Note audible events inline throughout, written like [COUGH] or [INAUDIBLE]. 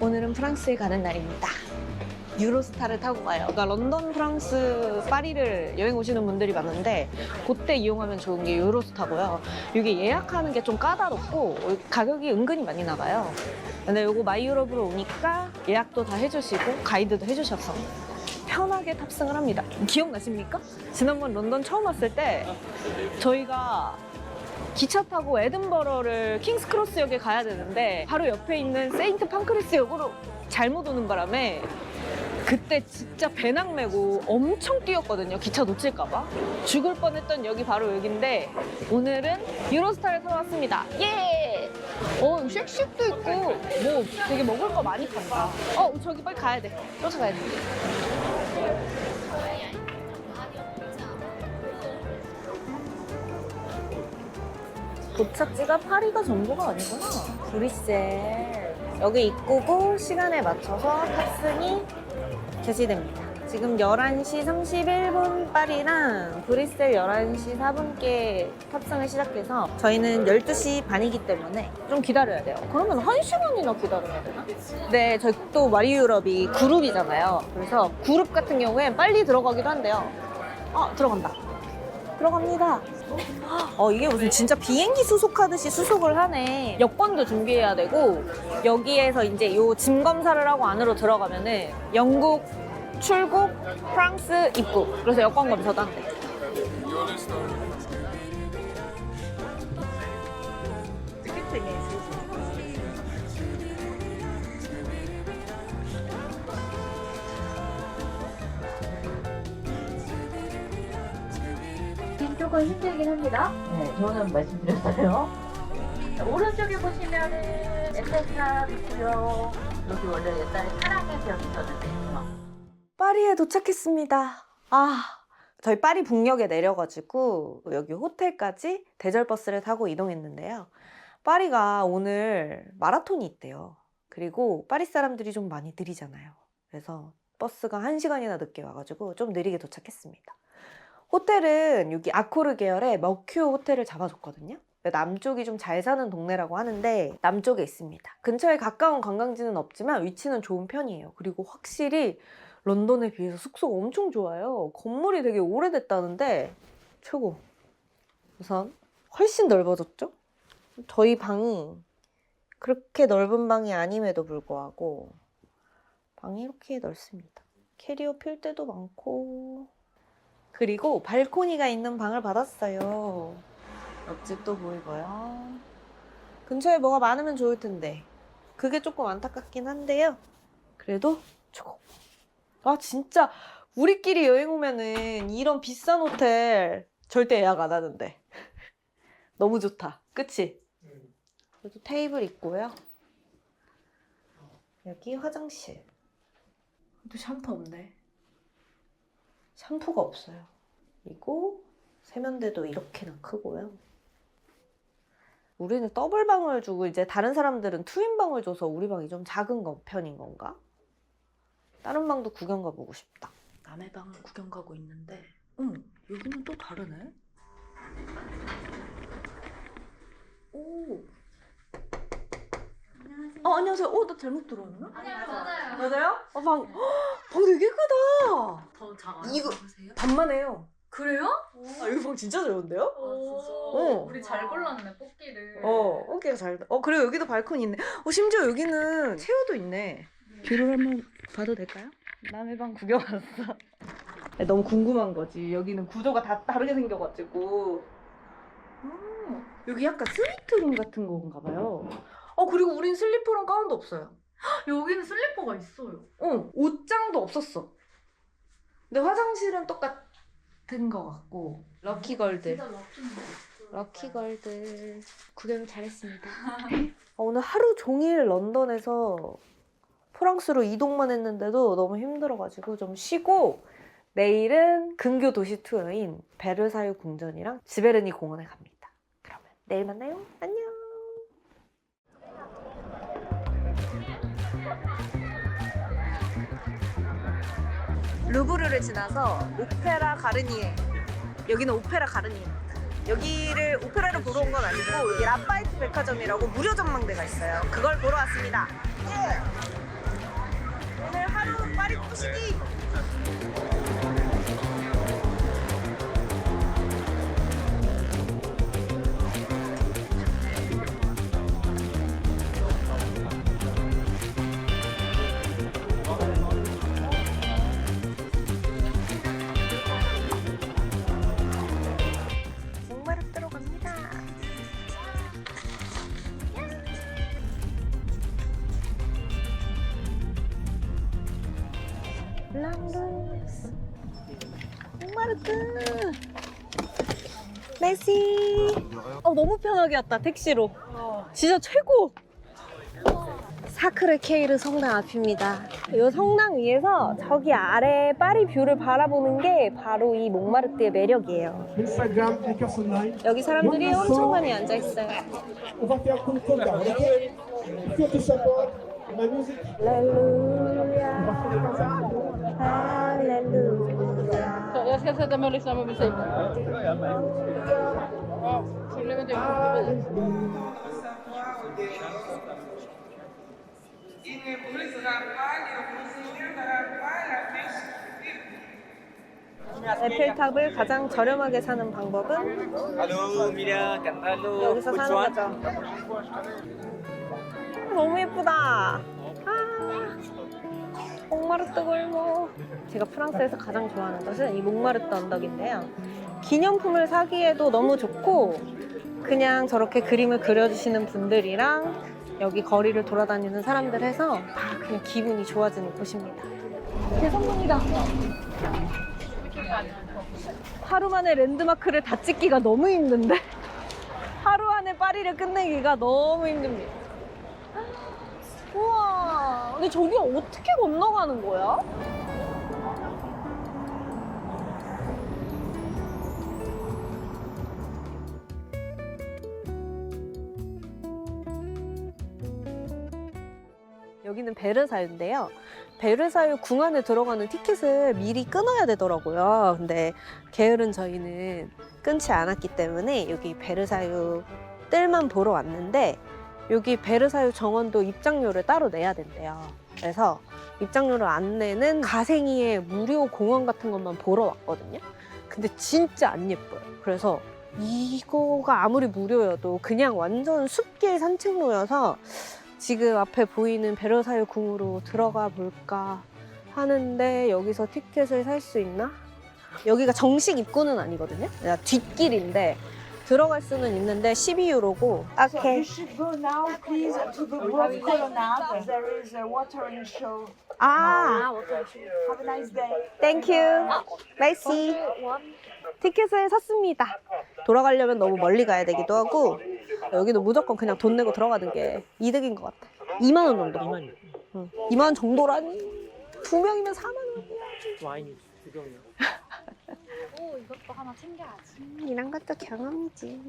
오늘은 프랑스에 가는 날입니다. 유로스타를 타고 가요. 그러니까 런던, 프랑스, 파리를 여행 오시는 분들이 많은데 그때 이용하면 좋은 게 유로스타고요. 이게 예약하는 게 좀 까다롭고 가격이 은근히 많이 나가요. 근데 요거 마이유럽으로 오니까 예약도 다 해주시고 가이드도 해주셔서 편하게 탑승을 합니다. 기억나십니까? 지난번 런던 처음 왔을 때 저희가 기차 타고 에든버러를 킹스크로스역에 가야 되는데 바로 옆에 있는 세인트 판크리스역으로 잘못 오는 바람에 그때 진짜 배낭 메고 엄청 뛰었거든요. 기차 놓칠까봐. 죽을 뻔했던 여기 바로 여기인데 오늘은 유로스타를 타러 왔습니다. 예! 어, 쉑쉑도 있고 뭐 되게 먹을 거 많이 판다. 어, 저기 빨리 가야 돼. 쫓아가야 돼. 도착지가 파리가 전부가 아니구나. 브뤼셀. 여기 입구고 시간에 맞춰서 탑승이 개시됩니다. 지금 11시 31분 파리랑 브뤼셀 11시 4분께 탑승을 시작해서 저희는 12시 반이기 때문에 좀 기다려야 돼요. 그러면 1시간이나 기다려야 되나? 네, 저희 또 마리유럽이 그룹이잖아요. 그래서 그룹 같은 경우엔 빨리 들어가기도 한대요. 아, 들어간다. 들어갑니다. 어, 이게 무슨 진짜 비행기 수속하듯이 수속을 하네. 여권도 준비해야 되고, 여기에서 이제 요 짐 검사를 하고 안으로 들어가면은 영국 출국, 프랑스 입국. 그래서 여권 검사도 한대. 조금 힘들긴 합니다. 네, 저는 말씀드렸어요. 자, 오른쪽에 보시면은 에펠탑 있고요. 여기 원래 옛날에 사랑의 벽 있었는데 파리에 도착했습니다. 아, 저희 파리 북역에 내려가지고 여기 호텔까지 대절버스를 타고 이동했는데요. 파리가 오늘 마라톤이 있대요. 그리고 파리 사람들이 좀 많이 느리잖아요. 그래서 버스가 1시간이나 늦게 와가지고 좀 느리게 도착했습니다. 호텔은 여기 아코르 계열의 머큐 호텔을 잡아줬거든요. 남쪽이 좀 잘 사는 동네라고 하는데 남쪽에 있습니다. 근처에 가까운 관광지는 없지만 위치는 좋은 편이에요. 그리고 확실히 런던에 비해서 숙소가 엄청 좋아요. 건물이 되게 오래됐다는데 최고. 우선 훨씬 넓어졌죠? 저희 방이 그렇게 넓은 방이 아님에도 불구하고 방이 이렇게 넓습니다. 캐리어 필 때도 많고 그리고 발코니가 있는 방을 받았어요. 옆집도 보이고요. 근처에 뭐가 많으면 좋을 텐데 그게 조금 안타깝긴 한데요. 그래도 최고. 아 진짜 우리끼리 여행 오면은 이런 비싼 호텔 절대 예약 안 하는데 [LAUGHS] 너무 좋다. 그치? 그래도 테이블 있고요. 여기 화장실. 또 샴푸 없네. 샴푸가 없어요. 그리고 세면대도 이렇게나 크고요. 우리는 더블 방을 주고 이제 다른 사람들은 트윈 방을 줘서 우리 방이 좀 작은 거 편인 건가? 다른 방도 구경 가보고 싶다. 남의 방을 구경 가고 있는데, 응, 여기는 또 다르네. 오. 안녕하세요. 어, 안녕하세요. 어, 나 잘못 들어왔나? 맞아요. 맞아요? 어, 방, 헉, 방 되게 크다. 더 작아요. 이거- 하세요? 반만 해요. 그래요? 아, 여기 방 진짜 좋은데요? 어. 우리 잘 골랐네 뽑기를. 어, 어깨가 잘. 어, 그리고 여기도 발코니 있네. 어, 심지어 여기는 체어도 있네. 뷰를 한번 봐도 될까요? 남의 방 구경 왔어. 너무 궁금한 거지. 여기는 구조가 다 다르게 생겨가지고. 음, 여기 약간 스위트룸 같은 건가 봐요. 어, 그리고 우린 슬리퍼랑 가운도 없어요. 여기는 슬리퍼가 있어요. 응, 옷장도 없었어. 근데 화장실은 똑같은 거 같고. 럭키걸들. 진짜 럭키인데. 럭키걸들 구경 잘했습니다. [LAUGHS] 어, 오늘 하루 종일 런던에서 프랑스로 이동만 했는데도 너무 힘들어가지고 좀 쉬고 내일은 근교 도시 투어인 베르사유 궁전이랑 지베르니 공원에 갑니다. 그러면 내일 만나요. 안녕. 루브르를 지나서 오페라 가르니에 여기는 오페라 가르니. 여기를 오페라를 보러 온 건 아니고 여기 라파이트 백화점이라고 무료 전망대가 있어요. 그걸 보러 왔습니다. 예! 오늘 하루 파리 메시 어 너무 편하게 왔다 택시로 진짜 최고 사크르 케이르 성당 앞입니다. 이 성당 위에서 저기 아래 파리 뷰를 바라보는 게 바로 이 몽마르트의 매력이에요. 여기 사람들이 엄청 많이 앉아 있어요. 할렐루야. 할렐루야. Jag ska sätta mig och lyssna på musik. Är att jag inte la pêche. 에펠탑을 가장 저렴하게 사는 방법은 여기서 사는 거죠. 너무 예쁘다. 아, 몽마르트 골목. 제가 프랑스에서 가장 좋아하는 것은 이 몽마르트 언덕인데요. 기념품을 사기에도 너무 좋고 그냥 저렇게 그림을 그려주시는 분들이랑 여기 거리를 돌아다니는 사람들 해서 다 그냥 기분이 좋아지는 곳입니다. 대성공이다. 하루 만에 랜드마크를 다 찍기가 너무 힘든데? 하루 안에 파리를 끝내기가 너무 힘듭니다. 우와, 근데 저기 어떻게 건너가는 거야? 여기는 베르사유인데요. 베르사유 궁 안에 들어가는 티켓을 미리 끊어야 되더라고요. 근데 게으른 저희는 끊지 않았기 때문에 여기 베르사유 뜰만 보러 왔는데 여기 베르사유 정원도 입장료를 따로 내야 된대요. 그래서 입장료를 안 내는 가생이의 무료 공원 같은 것만 보러 왔거든요. 근데 진짜 안 예뻐요. 그래서 이거가 아무리 무료여도 그냥 완전 숲길 산책로여서 지금 앞에 보이는 베르사유 궁으로 들어가 볼까 하는데 여기서 티켓을 살 수 있나? 여기가 정식 입구는 아니거든요. 뒷길인데 들어갈 수는 있는데 12유로고. So 오케이. you should go now, please, to the Grove Colonnade. There is a watering show. 아, Have a nice day. 땡큐. 메시. 티켓을 샀습니다. 돌아가려면 너무 멀리 가야 되기도 하고 여기도 무조건 그냥 돈 내고 들어가는 게 이득인 것 같아. 2만 원 정도. 2만 원. 응. 2만 원 정도라니. 두 명이면 4만 원. 와인이 두 병이요. [LAUGHS] 음, 이런 것도 경험이지.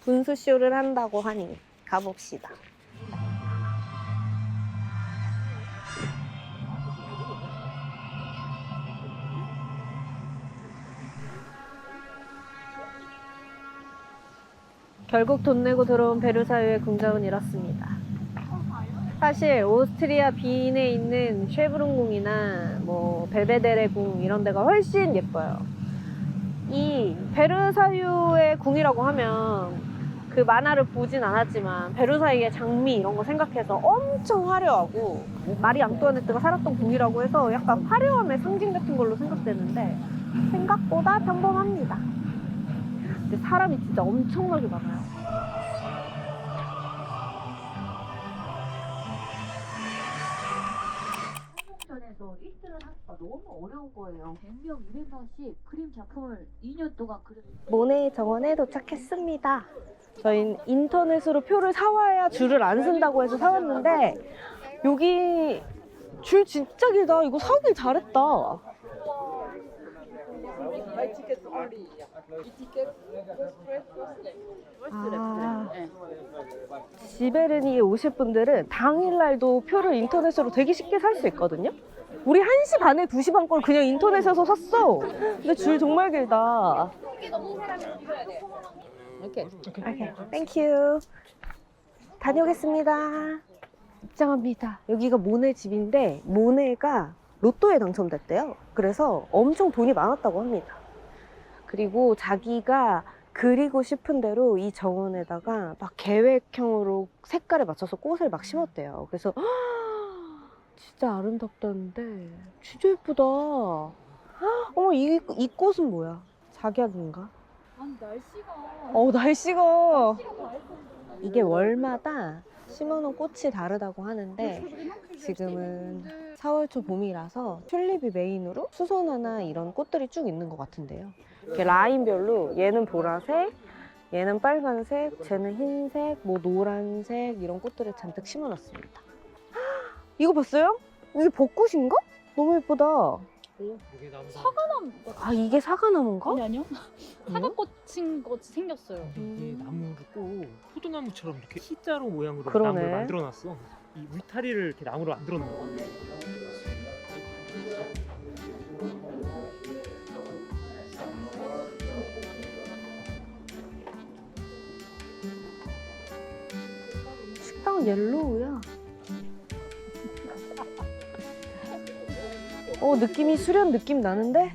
분수쇼를 한다고 하니 가봅시다. 결국 돈 내고 들어온 베르사유의 궁정은 이렇습니다. 사실 오스트리아 비인에 있는 쉐브론 궁이나 뭐 벨베데레 궁 이런 데가 훨씬 예뻐요. 이 베르사유의 궁이라고 하면 그 만화를 보진 않았지만 베르사유의 장미 이런 거 생각해서 엄청 화려하고 마리 앙뚜아네트가 살았던 궁이라고 해서 약간 화려함의 상징 같은 걸로 생각되는데 생각보다 평범합니다. 근데 사람이 진짜 엄청나게 많아요. 전에서 1등을 하기가 너무 어려운 거예요. 100명, 200명씩 그림 작품을 2년 동안 그렸 모네 정원에 도착했습니다. 저희는 인터넷으로 표를 사와야 줄을 안 쓴다고 해서 사왔는데 여기 줄 진짜 길다. 이거 사오길 잘했다. 아, 지베르니에 오실 분들은 당일날도 표를 인터넷으로 되게 쉽게 살 수 있거든요. 우리 1시 반에 2시 반 걸 그냥 인터넷에서 샀어. 근데 줄 정말 길다. 오케이. 오케이. 땡큐. 다녀오겠습니다. 입장합니다. 여기가 모네 집인데 모네가 로또에 당첨됐대요. 그래서 엄청 돈이 많았다고 합니다. 그리고 자기가 그리고 싶은 대로 이 정원에다가 막 계획형으로 색깔에 맞춰서 꽃을 막 심었대요. 그래서 [GASPS] 진짜 아름답다는데 진짜 예쁘다. [GASPS] 어머 이, 이 꽃은 뭐야? 작약인가? 아니 날씨가 어 날씨가 이게 월마다 심어놓은 꽃이 다르다고 하는데 지금은 4월 초 봄이라서 튤립이 메인으로 수선화나 이런 꽃들이 쭉 있는 것 같은데요. 이렇게 라인별로 얘는 보라색, 얘는 빨간색, 쟤는 흰색, 뭐 노란색 이런 꽃들을 잔뜩 심어놨습니다. [GASPS] 이거 봤어요? 이게 벚꽃인가? 너무 예쁘다. 이게 나무 사과나무 아 이게 사과나무인가? 아니 아니요. 사과꽃인 같이 생겼어요. 이게 나무를 꼭 포도나무처럼 이렇게 T자로 모양으로 그러네. 나무를 만들어놨어. 이 울타리를 이렇게 나무로 만들어 놓은 거야. 식당은 옐로우야. 어 느낌이 수련 느낌 나는데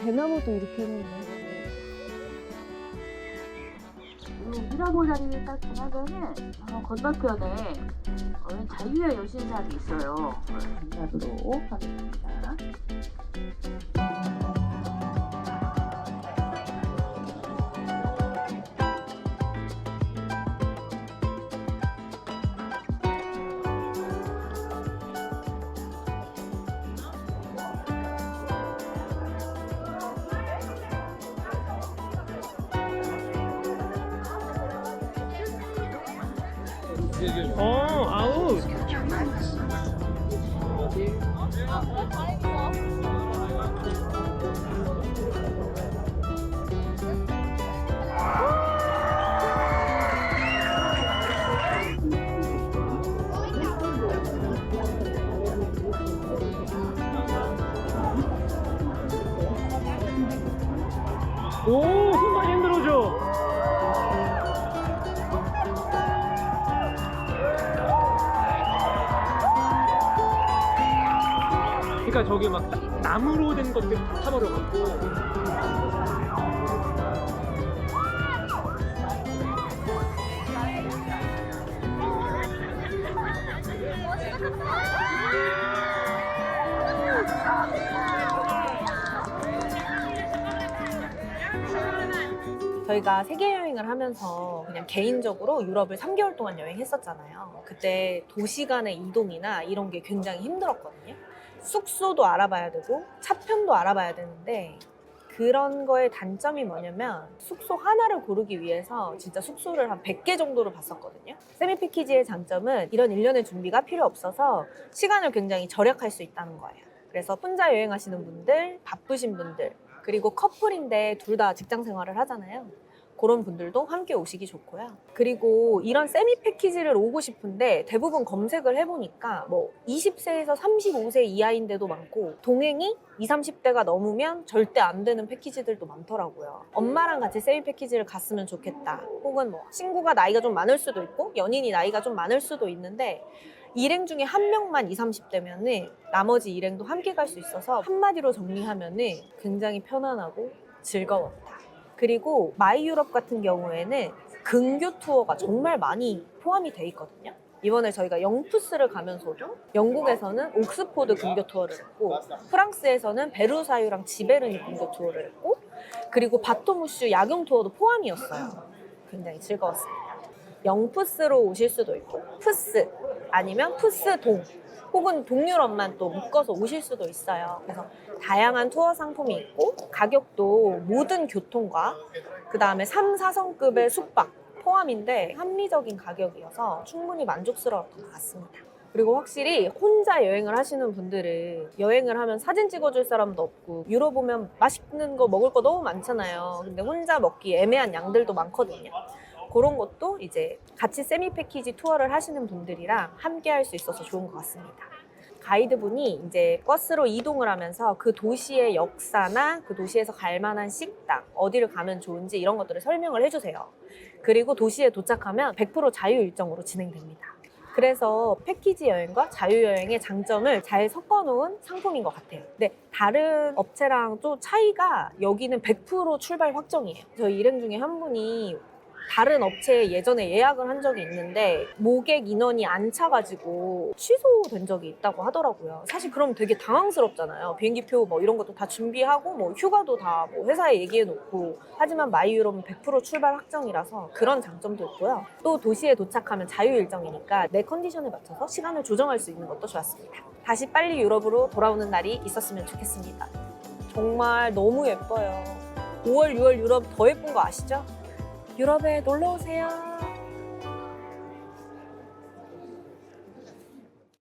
대나무도 이렇게 해놓네. 미라보 자리를 딱 지나면은 어, 건너편에 어, 자유의 여신상이 있어요. 어, 만나도록 하겠습니다. 어, 아우. 오, 그러니까 저기 막 나무로 된 것들 다 타버려갖고 저희가 세계 여행을 하면서 그냥 개인적으로 유럽을 3개월 동안 여행했었잖아요. 그때 도시 간의 이동이나 이런 게 굉장히 힘들었거든요. 숙소도 알아봐야 되고 차편도 알아봐야 되는데 그런 거의 단점이 뭐냐면 숙소 하나를 고르기 위해서 진짜 숙소를 한 100개 정도를 봤었거든요. 세미 패키지의 장점은 이런 일련의 준비가 필요 없어서 시간을 굉장히 절약할 수 있다는 거예요. 그래서 혼자 여행하시는 분들, 바쁘신 분들, 그리고 커플인데 둘 다 직장 생활을 하잖아요. 그런 분들도 함께 오시기 좋고요. 그리고 이런 세미 패키지를 오고 싶은데 대부분 검색을 해보니까 뭐 20세에서 35세 이하인데도 많고 동행이 20, 30대가 넘으면 절대 안 되는 패키지들도 많더라고요. 엄마랑 같이 세미 패키지를 갔으면 좋겠다. 혹은 뭐 친구가 나이가 좀 많을 수도 있고 연인이 나이가 좀 많을 수도 있는데 일행 중에 한 명만 20, 30대면은 나머지 일행도 함께 갈 수 있어서 한마디로 정리하면은 굉장히 편안하고 즐거웠다. 그리고 마이 유럽 같은 경우에는 근교 투어가 정말 많이 포함이 돼 있거든요. 이번에 저희가 영푸스를 가면서도 영국에서는 옥스포드 근교 투어를 했고 프랑스에서는 베르사유랑 지베르니 근교 투어를 했고 그리고 바토무슈 야경 투어도 포함이었어요. 굉장히 즐거웠습니다. 영푸스로 오실 수도 있고 푸스 아니면 푸스동 혹은 동유럽만 또 묶어서 오실 수도 있어요. 그래서 다양한 투어 상품이 있고 가격도 모든 교통과 그 다음에 3, 4성급의 숙박 포함인데 합리적인 가격이어서 충분히 만족스러웠던 것 같습니다. 그리고 확실히 혼자 여행을 하시는 분들은 여행을 하면 사진 찍어줄 사람도 없고 유럽 오면 맛있는 거 먹을 거 너무 많잖아요. 근데 혼자 먹기 애매한 양들도 많거든요. 그런 것도 이제 같이 세미 패키지 투어를 하시는 분들이랑 함께 할 수 있어서 좋은 것 같습니다. 가이드분이 이제 버스로 이동을 하면서 그 도시의 역사나 그 도시에서 갈 만한 식당, 어디를 가면 좋은지 이런 것들을 설명을 해주세요. 그리고 도시에 도착하면 100% 자유 일정으로 진행됩니다. 그래서 패키지 여행과 자유 여행의 장점을 잘 섞어 놓은 상품인 것 같아요. 근데 다른 업체랑 또 차이가 여기는 100% 출발 확정이에요. 저희 일행 중에 한 분이 다른 업체에 예전에 예약을 한 적이 있는데 모객 인원이 안 차가지고 취소된 적이 있다고 하더라고요. 사실 그럼 되게 당황스럽잖아요. 비행기표 뭐 이런 것도 다 준비하고 뭐 휴가도 다 뭐 회사에 얘기해 놓고 하지만 마이유럽은 100% 출발 확정이라서 그런 장점도 있고요. 또 도시에 도착하면 자유 일정이니까 내 컨디션에 맞춰서 시간을 조정할 수 있는 것도 좋았습니다. 다시 빨리 유럽으로 돌아오는 날이 있었으면 좋겠습니다. 정말 너무 예뻐요. 5월, 6월 유럽 더 예쁜 거 아시죠? 유럽에 놀러 오세요.